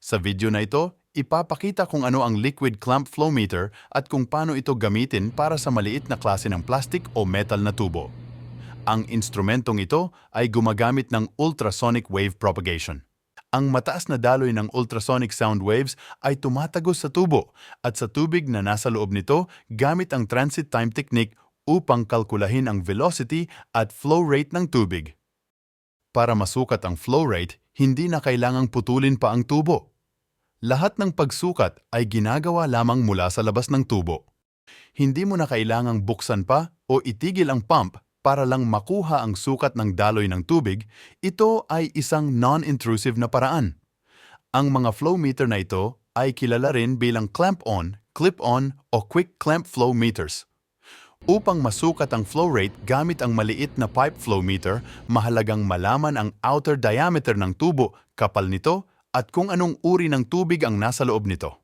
Sa video na ito, ipapakita kung ano ang liquid clamp flow meter at kung paano ito gamitin para sa maliit na klase ng plastic o metal na tubo. Ang instrumentong ito ay gumagamit ng ultrasonic wave propagation. Ang mataas na daloy ng ultrasonic sound waves ay tumatagos sa tubo at sa tubig na nasa loob nito gamit ang transit time technique upang kalkulahin ang velocity at flow rate ng tubig. Para masukat ang flow rate, hindi na kailangang putulin pa ang tubo. Lahat ng pagsukat ay ginagawa lamang mula sa labas ng tubo. Hindi mo na kailangang buksan pa o itigil ang pump para lang makuha ang sukat ng daloy ng tubig, ito ay isang non-intrusive na paraan. Ang mga flow meter na ito ay kilala rin bilang clamp-on, clip-on o quick clamp flow meters. Upang masukat ang flow rate gamit ang maliit na pipe flow meter, mahalagang malaman ang outer diameter ng tubo, kapal nito, at kung anong uri ng tubig ang nasa loob nito.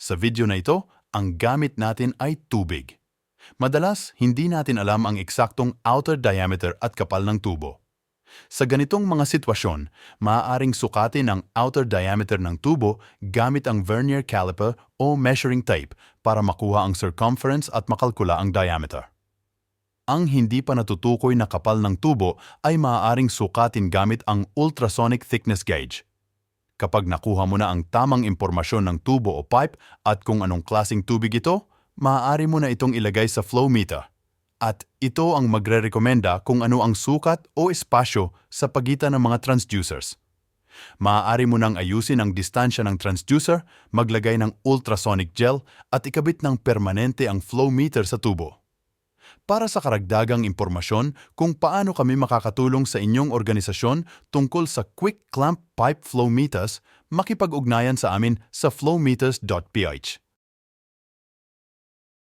Sa video na ito, ang gamit natin ay tubig. Madalas, hindi natin alam ang eksaktong outer diameter at kapal ng tubo. Sa ganitong mga sitwasyon, maaaring sukatin ang outer diameter ng tubo gamit ang vernier caliper o measuring tape para makuha ang circumference at makalkula ang diameter. Ang hindi pa natutukoy na kapal ng tubo ay maaaring sukatin gamit ang ultrasonic thickness gauge. Kapag nakuha mo na ang tamang impormasyon ng tubo o pipe at kung anong klasing tubig ito, maaari mo na itong ilagay sa flow meter. At ito ang magre-rekomenda kung ano ang sukat o espasyo sa pagitan ng mga transducers. Maaari mo nang ayusin ang distansya ng transducer, maglagay ng ultrasonic gel at ikabit ng permanente ang flow meter sa tubo. Para sa karagdagang impormasyon kung paano kami makakatulong sa inyong organisasyon tungkol sa Quick Clamp Pipe Flow Meters, makipag-ugnayan sa amin sa flowmeters.ph.